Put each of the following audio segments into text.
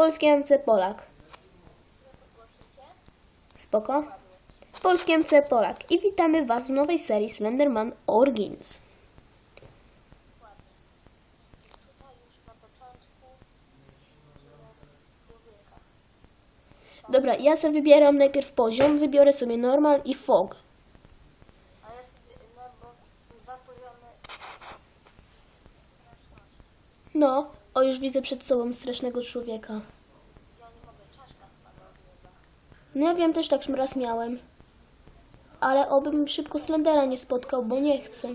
Polskie MC Polak. Spoko. Polskie MC Polak. I witamy Was w nowej serii Slenderman Origins. Dobra, ja sobie wybieram najpierw poziom. Wybiorę sobie normal i fog. No o już widzę przed sobą strasznego człowieka. No ja wiem, też tak raz miałem. Ale obym szybko Slendera nie spotkał, bo nie chcę.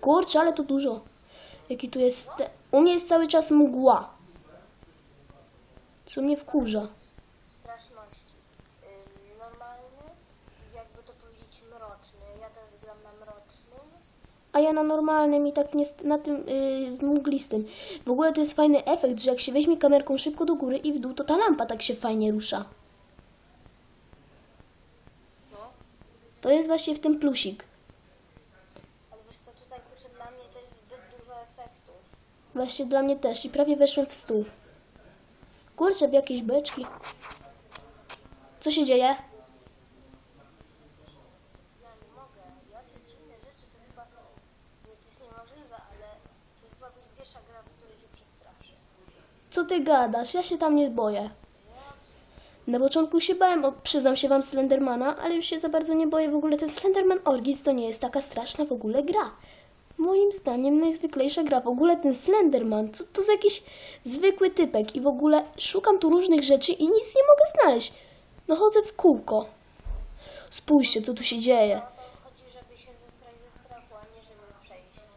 Kurczę, ale to dużo. Jaki tu jest... U mnie jest cały czas mgła. Co mnie wkurza. Straszności. Normalny, jakby to powiedzieć mroczny. Ja teraz gram na mrocznym. Na normalnym i tak nie, na tym yy, mglistym. W ogóle to jest fajny efekt, że jak się weźmie kamerką szybko do góry i w dół, to ta lampa tak się fajnie rusza. No, To jest właśnie w tym plusik. ale wiesz co, tutaj kurczę, dla mnie to jest zbyt dużo efektów. Właśnie dla mnie też i prawie weszłem w stół. Kurczę, w jakieś beczki. Co się dzieje? Ja nie mogę. Ja te dziwne rzeczy to chyba, nie, to jest niemożliwe, ale to jest chyba pierwsza gra, w której się przestraszę. Co ty gadasz? Ja się tam nie boję. Na początku się bałem, o, przyznam się wam, Slendermana, ale już się za bardzo nie boję. W ogóle ten Slenderman Origins to nie jest taka straszna w ogóle gra. Moim zdaniem najzwyklejsza gra. W ogóle ten Slenderman, co to za jakiś zwykły typek. I w ogóle szukam tu różnych rzeczy i nic nie mogę znaleźć. No chodzę w kółko. Spójrzcie, co tu się dzieje. To chodzi, żeby się zestrać ze strachu, a nie żeby przejść.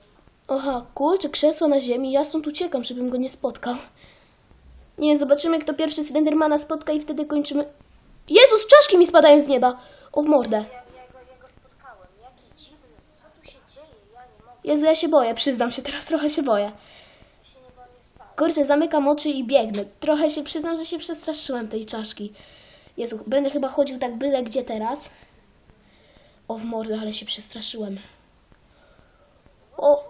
Aha, kurczę, krzesło na ziemi, ja stąd uciekam, żebym go nie spotkał. Nie, zobaczymy, kto pierwszy Slendermana spotka i wtedy kończymy... Jezus, czaszki mi spadają z nieba! O, w mordę. Jezu, ja się boję, przyznam się, teraz trochę się boję. Kurczę, zamykam oczy i biegnę. Trochę się przyznam, że się przestraszyłem tej czaszki. Jezu, będę chyba chodził tak byle gdzie teraz. O, w mordę, ale się przestraszyłem. O,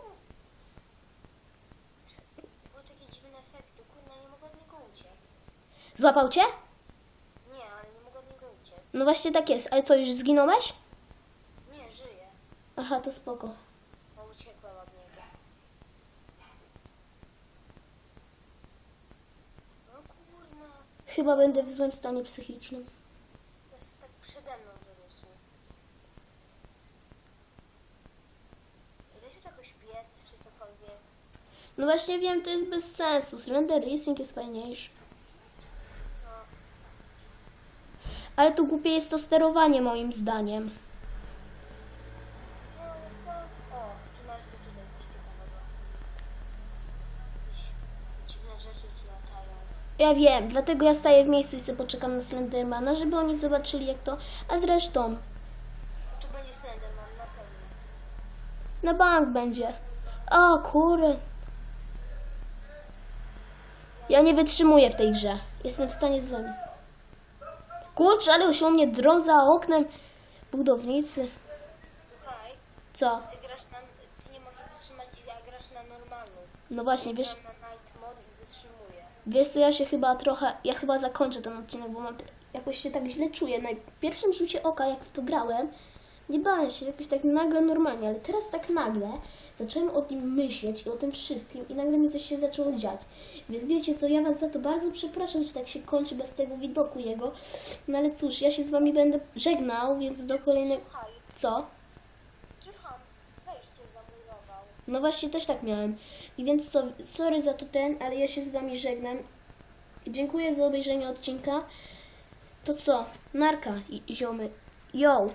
Były takie dziwne efekty, kurna, nie mogę od niego uciec. Złapał cię? Nie, ale nie mogę od niego uciec. No właśnie tak jest. Ale co, już zginąłeś? Nie, żyję, Aha, to spoko. bo uciekłem od niego. No kurna, Chyba będę w złym stanie psychicznym. jest tak przede mną wyrósł. Da się tu jakoś biec, czy cokolwiek? No właśnie wiem, to jest bez sensu. Slender Racing jest fajniejszy. No, Ale tu głupie jest to sterowanie moim zdaniem. no co? O, tu masz tu tutaj coś ciekawego. Jakieś dziwne rzeczy latają. Ja wiem, dlatego ja staję w miejscu i sobie poczekam na Slendermana, żeby oni zobaczyli jak to... A zresztą, Tu będzie Slenderman, na pewno. na bank będzie. O kurde. Ja nie wytrzymuję w tej grze. Jestem w stanie złym. Kurczę, ale się u mnie drą za oknem budownicy. Słuchaj, Co? ty grasz na... Ty nie możesz wytrzymać, ja grasz na normalną. No właśnie, wiesz... Gram na Night Mode i wytrzymuję. Wiesz co, ja się chyba trochę, ja chyba zakończę ten odcinek, bo mam te, jakoś się tak źle czuję. Na pierwszym rzucie oka, jak w to grałem, nie bałem się jakoś tak nagle normalnie, ale teraz tak nagle zacząłem o tym myśleć i o tym wszystkim i nagle mi coś się zaczęło dziać. Więc wiecie co, ja was za to bardzo przepraszam, że tak się kończy bez tego widoku jego. No ale cóż, ja się z wami będę żegnał, więc do kolejnego... Co? No właśnie też tak miałem. I więc co, sorry za to ten, ale ja się z wami żegnam. Dziękuję za obejrzenie odcinka. To co? Narka, i- ziomy. Yo!